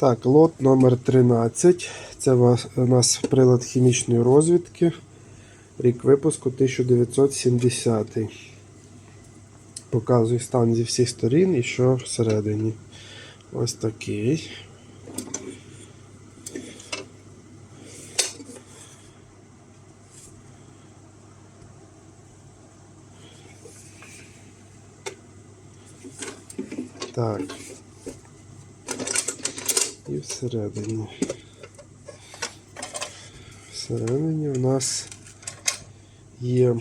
Так, лот номер 13. Це у нас прилад хімічної розвідки. Рік випуску 1970. Показую стан зі всіх сторін і що всередині. Ось такий. Так. І всередині. Всередині у нас є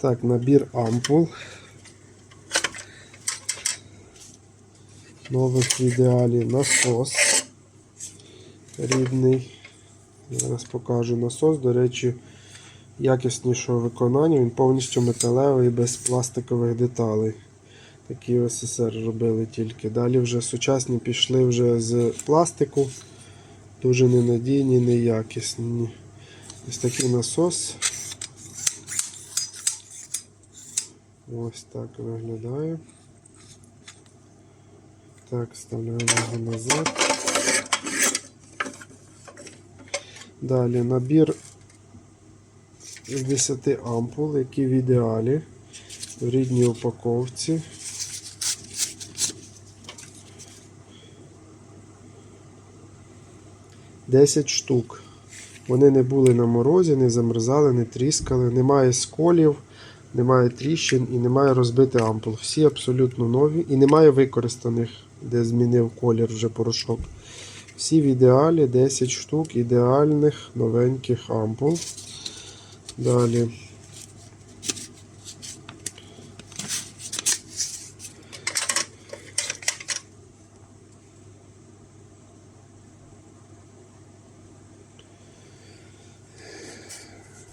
так, набір ампул. Нових в ідеалі насос рідний. Зараз покажу насос. До речі, якіснішого виконання. Він повністю металевий без пластикових деталей. Такі СССР робили тільки. Далі вже сучасні пішли вже з пластику. Дуже ненадійні, неякісні. Ось такий насос. Ось так виглядає. Так, вставляємо його назад. Далі набір з 10 ампул, які в ідеалі в рідній упаковці. Десять штук. Вони не були на морозі, не замерзали, не тріскали, немає сколів, немає тріщин і немає розбитих ампул. Всі абсолютно нові і немає використаних, де змінив колір вже порошок. Всі в ідеалі 10 штук ідеальних новеньких ампул. Далі.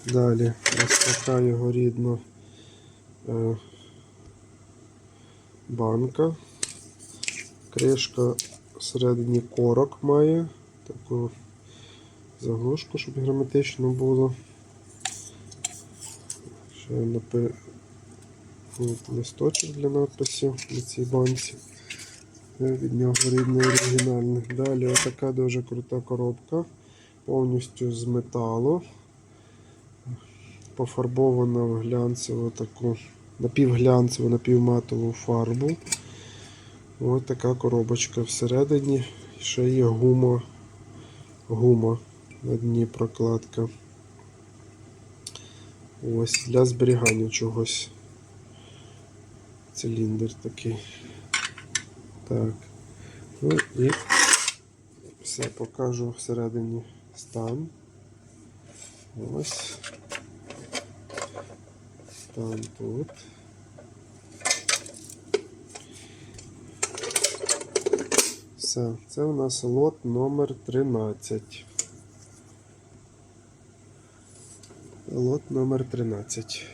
Далі ось така його рідна е, банка. Кришка всередині корок має. Таку заглушку, щоб герметично було. Ще напи... Листочок для надписів на цій банці. Е, Від нього рідний оригінальний. Далі отака дуже крута коробка. Повністю з металу. Пофарбована в глянцеву таку напівглянцеву, напівматову фарбу. Ось така коробочка всередині. Ще є гума. Гума на дні прокладка. Ось для зберігання чогось. Циліндр такий. Так. Ну і все покажу всередині стан. Ось. Стан тут. Все, це у нас лот номер 13. Лот номер 13.